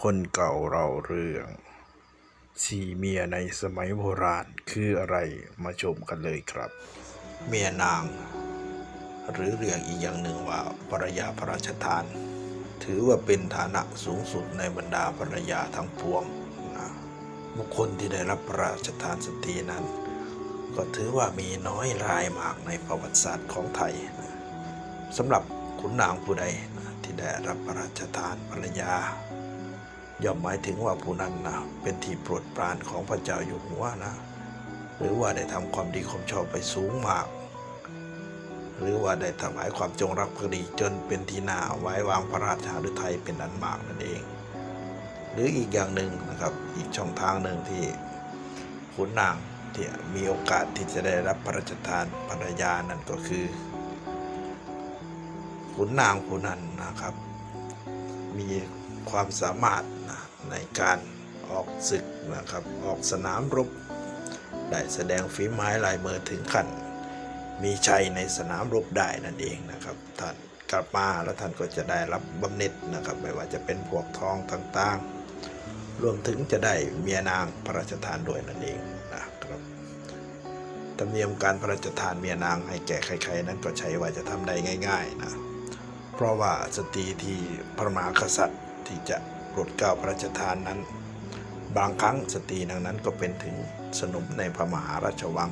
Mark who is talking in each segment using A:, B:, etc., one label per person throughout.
A: คนเก่าเราเรื่องสี่เมียในสมัยโบราณคืออะไรมาชมกันเลยครับ เมียนาง หรือเรียกอีกอย่างหนึ่งว่าภรรยาพระราชทาน ถือว่าเป็นฐานะสูงสุดในบรรดาภรรยาทั้งปวงนะบุคคลที่ได้รับพระราชทานสตรีนั้น ก็ถือว่ามีน้อยรายมากในประวัติศาสตร์ของไทยนะสำหรับขุนนางผู้ใดนะที่ได้รับพระราชทานภรรยา ย่อมหมายถึงว่าผู้นั้นนะเป็นที่โปรดปรานของพระเจ้าอยู่หัวนะ หรือว่าได้ทำความดีความชอบไปสูงมาก หรือว่าได้ถวายความจงรักภักดีจนเป็นที่น่าไว้วางพระราชาฤทัยเป็นอันมากนั่นเอง หรืออีกอย่างหนึ่งนะครับอีกช่องทางหนึ่งที่ขุนนางที่มีโอกาสที่จะได้รับพระราชทานภรรยานั่นก็คือขุนนางผู้นั้นนะครับ มี ความสามารถนะในการออกศึกนะครับออกสนามรบ ได้แสดงฝีไม้ลายมือถึงขั้น มีชัยในสนามรบได้นั่นเองนะครับท่านกลับมาแล้วท่านก็จะได้รับบำเหน็จนะครับไม่ว่าจะเป็นพวกทองต่างๆ รวมถึงจะได้เมียนางพระราชทานด้วยนั่นเองนะครับธรรมเนียมการพระราชทานเมียนางให้แก่ใคร ๆ นั้นก็ใช้ว่าจะทำได้ง่าย ๆนะเพราะว่าสตรีที่พระมหากษัตริย์ ที่จะโปรดเกล้าพระราชทานนั้น บางครั้งสตรีดังนั้นก็เป็นถึงสนมในพระมหาราชวัง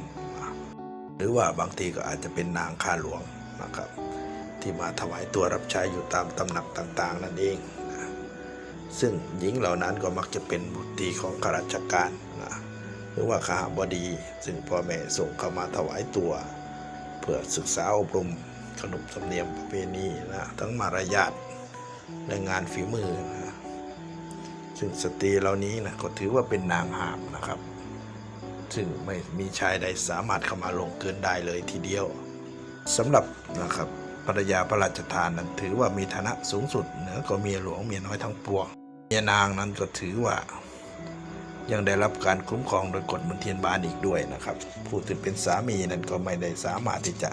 A: หรือว่าบางทีก็อาจจะเป็นนางข้าหลวงนะครับ ที่มาถวายตัวรับใช้อยู่ตามตำหนักต่างๆ นั่นเองนะซึ่งหญิงเหล่านั้นก็มักจะเป็นบุตรีของข้าราชการนะหรือว่าข้าบดี ซึ่งพ่อแม่ส่งเข้ามาถวายตัว เพื่อศึกษาอบรมขนบธรรมเนียมประเพณีนะทั้งมารยาท และงานฝีมือนะซึ่งสตรีเหล่านี้นะก็ถือว่าเป็นนางหามนะครับ ซึ่งไม่มีชายใดสามารถเข้ามาลงเกินได้เลยทีเดียวสำหรับนะครับภรรยาพระราชทานนั้นถือว่ามีฐานะสูงสุดเหนือกว่าเมียหลวงเมียน้อยทั้งปวงเมียนางนั้นก็ถือว่ายังได้รับการคุ้มครองโดยกฎมนเทียนบานอีกด้วยนะครับ ผู้ที่เป็นสามีนั้นก็ไม่ได้สามารถที่จะ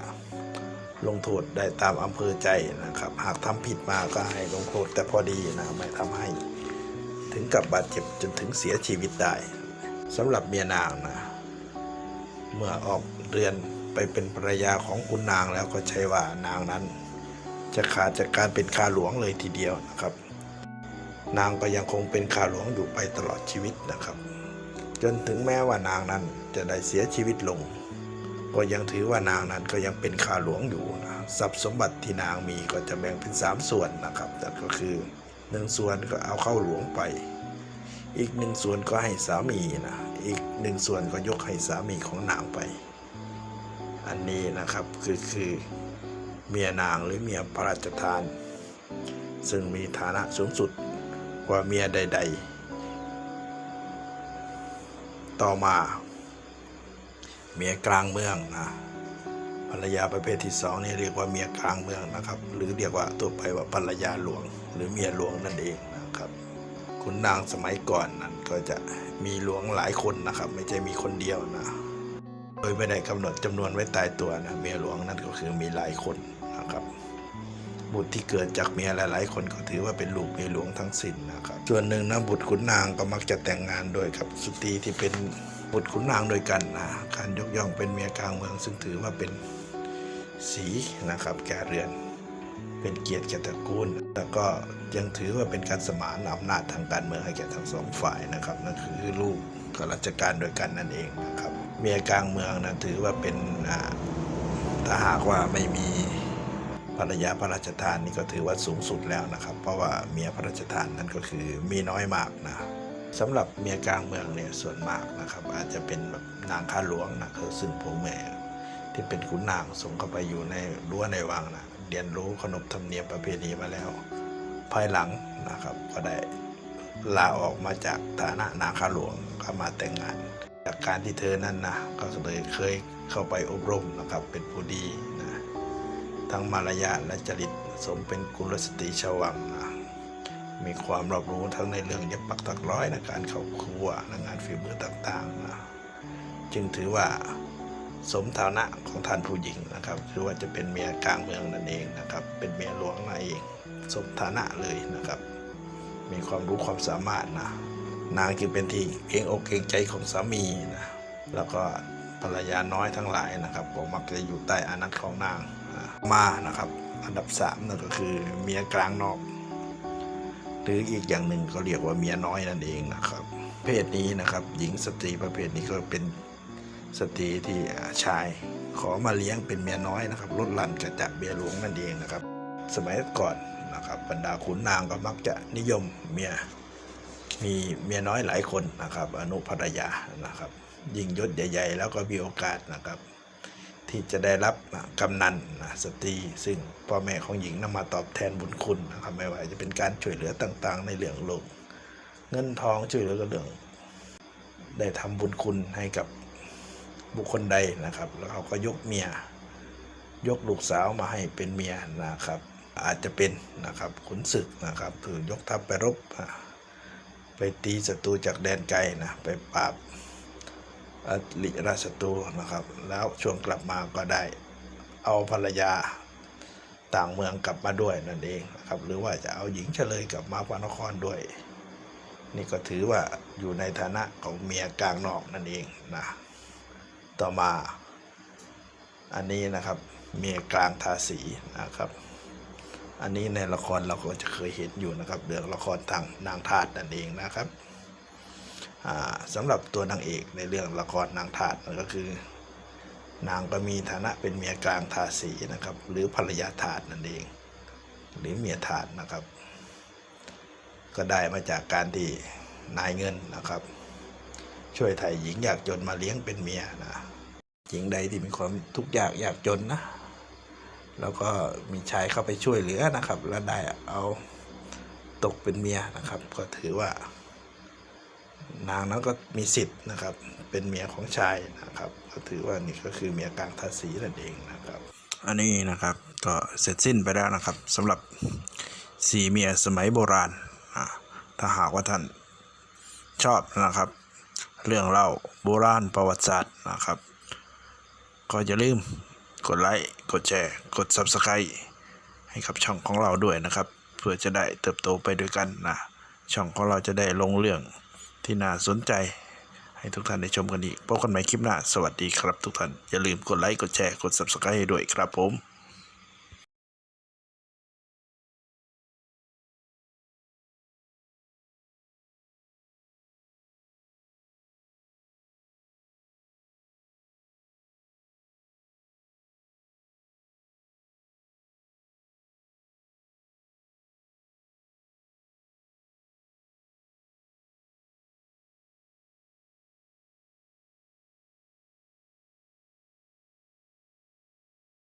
A: ลงโทษได้ตามอำเภอใจนะครับ หากทำผิดมาก็ให้ลงโทษแต่พอดีนะไม่ทำให้ ถึงกับบาดเจ็บจนถึงเสียชีวิตได้สำหรับเมียนางนะ เมื่อออกเรือนไปเป็นภรรยาของคุณนางแล้วก็ใช่ว่านางนั้น จะขาดจากการเป็นข้าหลวงเลยทีเดียวนะครับ นางก็ยังคงเป็นข้าหลวงอยู่ไปตลอดชีวิตนะครับ จนถึงแม้ว่านางนั้นจะได้เสียชีวิตลง ก็ยังถือว่านางนั้นก็ยังเป็นข้าหลวงอยู่นะทรัพย์สมบัติที่นางมีก็จะแบ่งเป็นสามส่วนนะครับนั่นก็คือหนึ่งส่วนก็เอาเข้าหลวงไป อีกหนึ่งส่วนก็ให้สามีนะอีกหนึ่งส่วนก็ยกให้สามีของนางไป อันนี้นะครับคือคือเมียนางหรือเมียพระราชทาน ซึ่งมีฐานะสูงสุดกว่าเมียใด ๆ ต่อมา เมียกลางเมืองนะภรรยาประเภทที่สองนี่เรียกว่าเมียกลางเมืองนะครับ หรือเรียกว่าตัวไปว่าภรรยาหลวง หรือเมียหลวงนั่นเองนะครับคุณนางสมัยก่อนนั้นก็จะมีหลวงหลายคนนะครับ ไม่ใช่มีคนเดียวนะโดยไม่ได้กำหนดจำนวนไว้ตายตัวนะเมียหลวงนั่นก็คือมีหลายคนนะครับบุตรที่เกิดจากเมียหลาย ๆ คนก็ถือว่าเป็นลูกเมียหลวงทั้งสิ้นนะครับ ส่วนหนึ่งนะบุตรขุนนางก็มักจะแต่งงานโดยกับสตรีที่เป็น บุตรขุนนางโดยกันนะการยกย่องเป็นเมียกลางเมือง ซึ่งถือว่าเป็นสีนะครับแก่เรือน เป็นเกียรติแก่ตระกูล แล้วก็ยังถือว่าเป็นการสมานอำนาจทางการเมืองให้แก่ทั้งสองฝ่ายนะครับนั่นคือลูกข้าราชการโดยกันนั่นเองนะครับเมียกลางเมืองนะถือว่าเป็นถ้าหากว่าไม่มีภรรยาพระราชทานนี่ก็ถือว่าสูงสุดแล้วนะครับ เพราะว่าเมียพระราชทานนั่นก็คือมีน้อยมากนะ สำหรับเมียกลางเมืองเนี่ยส่วนมากนะครับ อาจจะเป็นแบบนางข้าหลวงนะคือซึ่งพ่อแม่ที่เป็นขุนนางส่งเข้าไปอยู่ในรั้วในวังนะเรียนรู้ขนบธรรมเนียมประเพณีมาแล้ว ภายหลังนะครับ ก็ได้ลาออกมาจากฐานะนางข้าหลวงเข้ามาแต่งงาน จากการที่เธอนั้นนะก็เลยเคยเข้าไปอบรมนะครับเป็นผู้ดีนะทั้งมารยาทและจริตสมเป็นกุลสตรีชาววังนะ มีความรอบรู้ทั้งในเรื่องเย็บปักถักร้อยในการเข้าครัวและงานฝีมือต่างๆนะจึงถือว่าสมฐานะของท่านผู้หญิงนะครับ คือว่าจะเป็นเมียกลางเมืองนั่นเองนะครับ เป็นเมียหลวงนั่นเอง สมฐานะเลยนะครับ มีความรู้ความสามารถนะนางจึงเป็นที่เกรงอกเกรงใจของสามีนะแล้วก็ภรรยาน้อยทั้งหลายนะครับก็มักจะอยู่ใต้อานัตของนางมานะครับ อันดับสามนั่นก็คือเมียกลางนอก หรืออีกอย่างหนึ่งก็เรียกว่าเมียน้อยนั่นเองนะครับ เพศนี้นะครับ หญิงสตรีประเภทนี้ก็เป็นสตรีที่ชาย ขอมาเลี้ยงเป็นเมียน้อยนะครับลดหลั่นกระจากเมียหลวงนั่นเองนะครับ สมัยก่อนนะครับบรรดาขุนนางก็มักจะนิยมเมียมีเมียน้อยหลายคนนะครับ อนุภรรยานะครับ ยิ่งยศใหญ่ ๆ แล้วก็มีโอกาสนะครับ ที่จะได้รับกำนันสตรีซึ่งพ่อแม่ของหญิงนำมาตอบแทนบุญคุณนะครับไม่ว่าจะเป็นการช่วยเหลือต่างๆ ในเรื่องโลก เงินทองช่วยเหลือก็เรื่อง ได้ทำบุญคุณให้กับบุคคลใดนะครับ แล้วเขาก็ยกเมีย ยกลูกสาวมาให้เป็นเมียนะครับ อาจจะเป็นนะครับขุนศึกนะครับถือยกทัพไปรบ ไปตีศัตรูจากแดนไกลนะไปปราบ อริราชศัตรูนะครับ แล้วช่วงกลับมาก็ได้เอาภรรยาต่างเมืองกลับมาด้วยนั่นเองนะครับ หรือว่าจะเอาหญิงเฉลยกลับมาพระนครด้วย นี่ก็ถือว่าอยู่ในฐานะของเมียกลางนอกนั่นเองนะต่อมาอันนี้นะครับเมียกลางทาสีนะครับ อันนี้ในละครเราก็จะเคยเห็นอยู่นะครับเรื่องละครทางนางทาสนั่นเองนะครับ สำหรับตัวนางเอกในเรื่องละครนางทาสก็คือ นางก็มีฐานะเป็นเมียกลางทาสีนะครับ หรือภรรยาทาสนั่นเอง หรือเมียทาสนะครับ ก็ได้มาจากการที่นายเงินนะครับ ช่วยไถ่หญิงอยากจนมาเลี้ยงเป็นเมียนะหญิงใดที่มีความทุกข์ยากอยากจนนะแล้วก็มีชายเข้าไปช่วยเหลือนะครับ แล้วได้เอาตกเป็นเมียนะครับ ก็ถือว่า นางนั้นก็มีสิทธิ์นะครับ เป็นเมียของชายนะครับ ก็ถือว่านี่ก็คือเมียกลางทาสีนั่นเองนะครับ อันนี้นะครับก็เสร็จสิ้นไปแล้วนะครับสำหรับสี่เมียสมัยโบราณถ้าหากว่าท่านชอบนะครับ เรื่องเล่าโบราณประวัติศาสตร์นะครับ ก็อย่าลืมกดไลค์กดแชร์ กด Subscribe ให้กับช่องของเราด้วยนะครับ เพื่อจะได้เติบโตไปด้วยกันนะช่องของเราจะได้ลงเรื่อง ที่น่าสนใจ ให้ทุกท่านได้ชมกันอีกพบกันใหม่คลิปหน้า สวัสดีครับทุกท่าน อย่าลืมกดไลค์ กดแชร์ กด Subscribe ด้วยครับผม